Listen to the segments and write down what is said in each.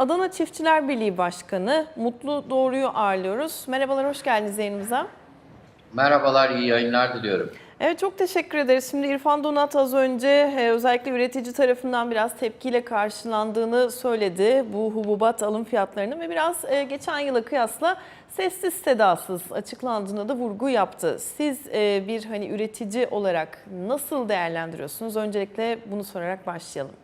Adana Çiftçiler Birliği Başkanı Mutlu Doğru'yu ağırlıyoruz. Merhabalar, hoş geldiniz yayınımıza. Merhabalar, iyi yayınlar diliyorum. Evet çok teşekkür ederiz. Şimdi İrfan Donat az önce e, özellikle üretici tarafından biraz tepkiyle karşılandığını söyledi. Bu hububat alım fiyatlarının ve biraz e, geçen yıla kıyasla sessiz sedasız açıklandığına da vurgu yaptı. Siz e, bir hani üretici olarak nasıl değerlendiriyorsunuz? Öncelikle bunu sorarak başlayalım.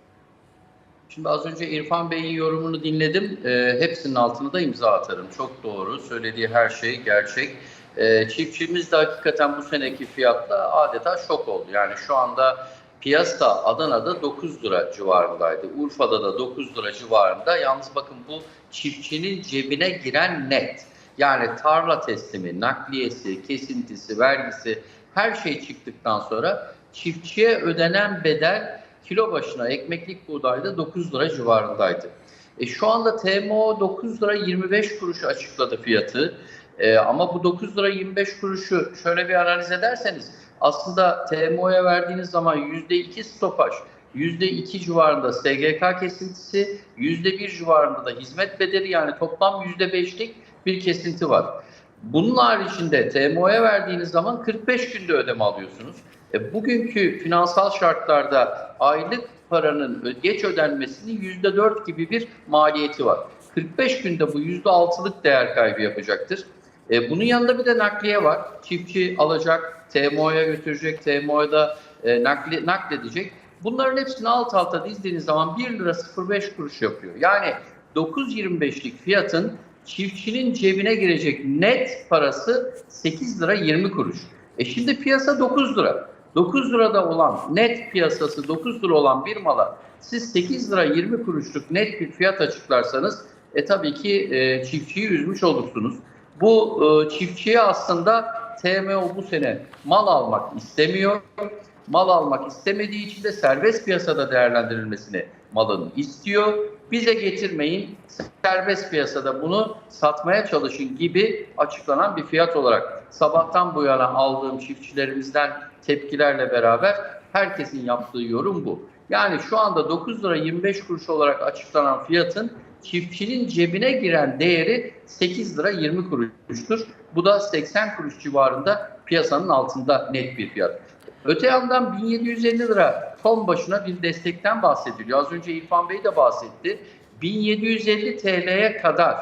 Şimdi az önce İrfan Bey'in yorumunu dinledim. E, hepsinin altına da imza atarım. Çok doğru. Söylediği her şey gerçek. E, çiftçimiz de hakikaten bu seneki fiyatla adeta şok oldu. Yani şu anda piyasa Adana'da 9 lira civarındaydı. Urfa'da da 9 lira civarında. Yalnız bakın bu çiftçinin cebine giren net. Yani tarla teslimi, nakliyesi, kesintisi, vergisi her şey çıktıktan sonra çiftçiye ödenen bedel kilo başına ekmeklik buğdayda 9 lira civarındaydı. E, şu anda TMO 9 lira 25 kuruş açıkladı fiyatı. E, ama bu 9 lira 25 kuruşu şöyle bir analiz ederseniz aslında TMO'ya verdiğiniz zaman %2 stopaj, %2 civarında SGK kesintisi, %1 civarında da hizmet bedeli yani toplam %5'lik bir kesinti var. Bunun haricinde TMO'ya verdiğiniz zaman 45 günde ödeme alıyorsunuz. E, bugünkü finansal şartlarda aylık paranın geç ödenmesinin %4 gibi bir maliyeti var. 45 günde bu %6'lık değer kaybı yapacaktır. E, bunun yanında bir de nakliye var. Çiftçi alacak, TMO'ya götürecek, TMO'ya da e, nakli, nakledecek. Bunların hepsini alt alta dizdiğiniz zaman 1 lira 05 kuruş yapıyor. Yani 9.25'lik fiyatın çiftçinin cebine girecek net parası 8 lira 20 kuruş. E şimdi piyasa 9 lira. 9 lirada olan net piyasası 9 lira olan bir mala siz 8 lira 20 kuruşluk net bir fiyat açıklarsanız e tabii ki e, çiftçiyi üzmüş olursunuz. Bu e, çiftçiye aslında TMO bu sene mal almak istemiyor. Mal almak istemediği için de serbest piyasada değerlendirilmesini malın istiyor. Bize getirmeyin, serbest piyasada bunu satmaya çalışın gibi açıklanan bir fiyat olarak sabahtan bu yana aldığım çiftçilerimizden tepkilerle beraber herkesin yaptığı yorum bu. Yani şu anda 9 lira 25 kuruş olarak açıklanan fiyatın çiftçinin cebine giren değeri 8 lira 20 kuruştur. Bu da 80 kuruş civarında piyasanın altında net bir fiyat. Öte yandan 1750 lira ton başına bir destekten bahsediliyor. Az önce İrfan Bey de bahsetti. 1750 TL'ye kadar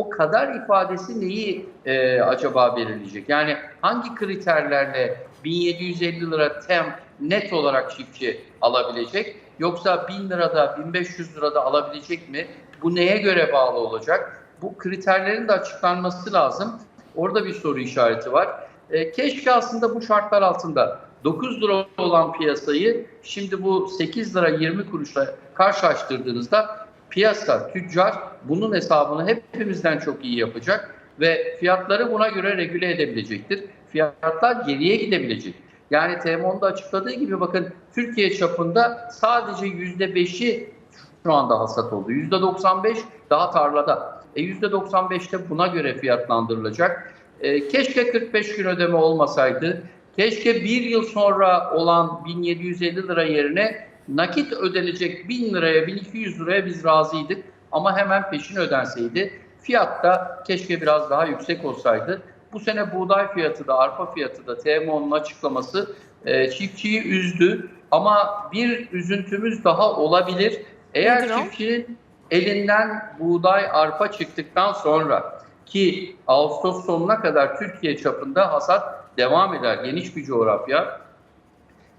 o kadar ifadesi neyi e, acaba belirleyecek? Yani hangi kriterlerle 1750 lira tem net olarak çiftçi alabilecek? Yoksa 1000 lirada 1500 lirada alabilecek mi? Bu neye göre bağlı olacak? Bu kriterlerin de açıklanması lazım. Orada bir soru işareti var. E, keşke aslında bu şartlar altında 9 lira olan piyasayı şimdi bu 8 lira 20 kuruşla karşılaştırdığınızda piyasa, tüccar bunun hesabını hepimizden çok iyi yapacak ve fiyatları buna göre regüle edebilecektir. Fiyatlar geriye gidebilecek. Yani TMO'nda açıkladığı gibi bakın Türkiye çapında sadece %5'i şu anda hasat oldu. %95 daha tarlada. E %95'te buna göre fiyatlandırılacak. E, keşke 45 gün ödeme olmasaydı. Keşke bir yıl sonra olan 1750 lira yerine nakit ödenecek 1000 liraya 1200 liraya biz razıydık. Ama hemen peşin ödenseydi. Fiyat da keşke biraz daha yüksek olsaydı. Bu sene buğday fiyatı da arpa fiyatı da TMO'nun açıklaması e, çiftçiyi üzdü. Ama bir üzüntümüz daha olabilir. Eğer Nedir çiftçinin elinden buğday arpa çıktıktan sonra ki Ağustos sonuna kadar Türkiye çapında hasat devam eder geniş bir coğrafya.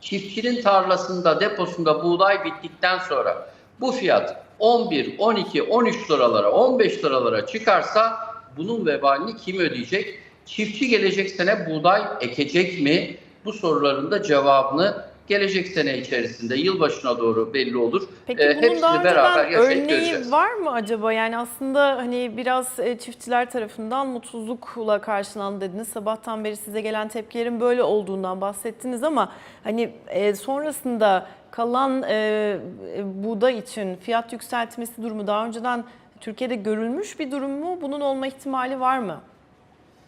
Çiftçinin tarlasında, deposunda buğday bittikten sonra bu fiyat 11, 12, 13 liralara, 15 liralara çıkarsa bunun vebalini kim ödeyecek? Çiftçi gelecek sene buğday ekecek mi? Bu soruların da cevabını gelecek sene içerisinde yılbaşına doğru belli olur. Peki Ee, bunun daha beraber önceden örneği var mı acaba? Yani aslında hani biraz e, çiftçiler tarafından mutsuzlukla karşılandı dediniz. Sabahtan beri size gelen tepkilerin böyle olduğundan bahsettiniz ama hani e, sonrasında kalan e, buğday için fiyat yükseltmesi durumu daha önceden Türkiye'de görülmüş bir durum mu? Bunun olma ihtimali var mı?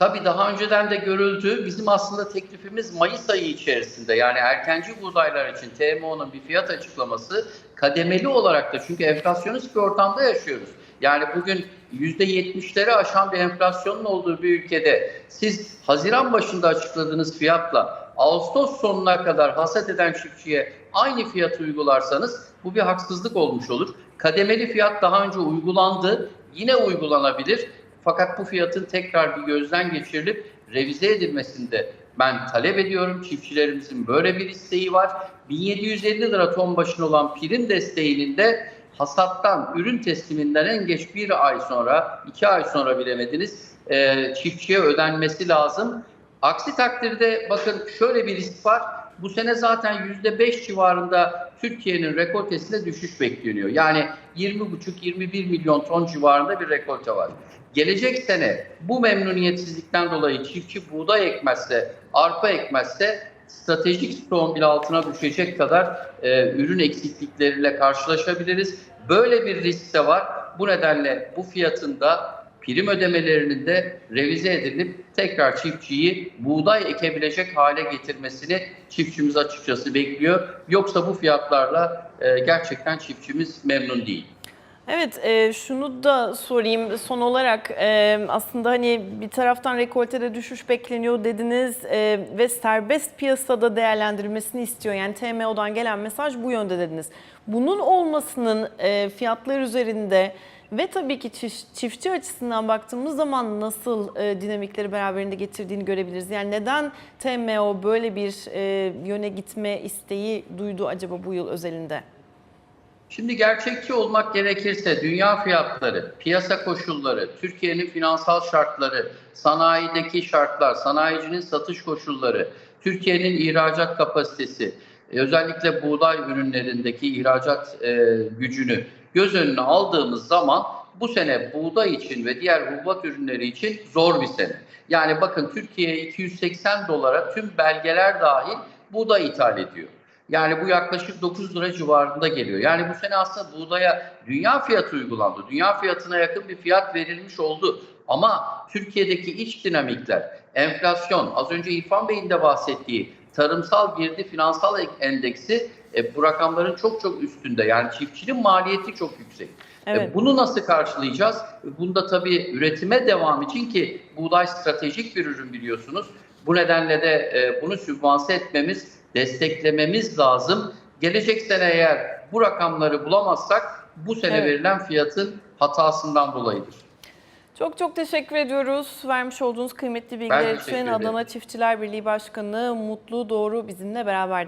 Tabii daha önceden de görüldü. Bizim aslında teklifimiz Mayıs ayı içerisinde yani erkenci buğdaylar için TMO'nun bir fiyat açıklaması kademeli olarak da çünkü enflasyonist bir ortamda yaşıyoruz. Yani bugün %70'leri aşan bir enflasyonun olduğu bir ülkede siz Haziran başında açıkladığınız fiyatla Ağustos sonuna kadar hasat eden çiftçiye aynı fiyatı uygularsanız bu bir haksızlık olmuş olur. Kademeli fiyat daha önce uygulandı, yine uygulanabilir. Fakat bu fiyatın tekrar bir gözden geçirilip revize edilmesinde ben talep ediyorum. Çiftçilerimizin böyle bir isteği var. 1750 lira ton başına olan prim desteğinin de hasattan, ürün tesliminden en geç bir ay sonra, iki ay sonra bilemediniz, e, çiftçiye ödenmesi lazım. Aksi takdirde bakın şöyle bir risk var. Bu sene zaten %5 civarında Türkiye'nin rekoltesinde düşüş bekleniyor. Yani 20,5-21 milyon ton civarında bir rekolte var. Gelecek sene bu memnuniyetsizlikten dolayı çiftçi buğday ekmezse, arpa ekmezse stratejik stoğun bile altına düşecek kadar e, ürün eksiklikleriyle karşılaşabiliriz. Böyle bir risk de var. Bu nedenle bu fiyatın da prim ödemelerinin de revize edilip tekrar çiftçiyi buğday ekebilecek hale getirmesini çiftçimiz açıkçası bekliyor. Yoksa bu fiyatlarla e, gerçekten çiftçimiz memnun değil. Evet, e, şunu da sorayım son olarak e, aslında hani bir taraftan rekoltede düşüş bekleniyor dediniz e, ve serbest piyasada değerlendirilmesini istiyor. Yani TMO'dan gelen mesaj bu yönde dediniz. Bunun olmasının e, fiyatlar üzerinde ve tabii ki çiftçi açısından baktığımız zaman nasıl e, dinamikleri beraberinde getirdiğini görebiliriz. Yani neden TMO böyle bir e, yöne gitme isteği duydu acaba bu yıl özelinde? Şimdi gerçekçi olmak gerekirse dünya fiyatları, piyasa koşulları, Türkiye'nin finansal şartları, sanayideki şartlar, sanayicinin satış koşulları, Türkiye'nin ihracat kapasitesi, e, özellikle buğday ürünlerindeki ihracat e, gücünü göz önüne aldığımız zaman bu sene buğday için ve diğer hububat ürünleri için zor bir sene. Yani bakın Türkiye 280 dolara tüm belgeler dahil buğday ithal ediyor. Yani bu yaklaşık 9 lira civarında geliyor. Yani bu sene aslında buğdaya dünya fiyatı uygulandı. Dünya fiyatına yakın bir fiyat verilmiş oldu. Ama Türkiye'deki iç dinamikler, enflasyon, az önce İrfan Bey'in de bahsettiği tarımsal girdi finansal endeksi e, bu rakamların çok çok üstünde. Yani çiftçinin maliyeti çok yüksek. Evet. E, Bunu nasıl karşılayacağız? Bunda tabii üretime devam için ki buğday stratejik bir ürün biliyorsunuz. Bu nedenle de e, bunu sübvanse etmemiz, desteklememiz lazım. Gelecek sene eğer bu rakamları bulamazsak bu sene Evet. verilen fiyatın hatasından dolayıdır. Çok çok teşekkür ediyoruz. Vermiş olduğunuz kıymetli bilgiler için. Adana Çiftçiler Birliği Başkanı Mutlu Doğru bizimle beraber.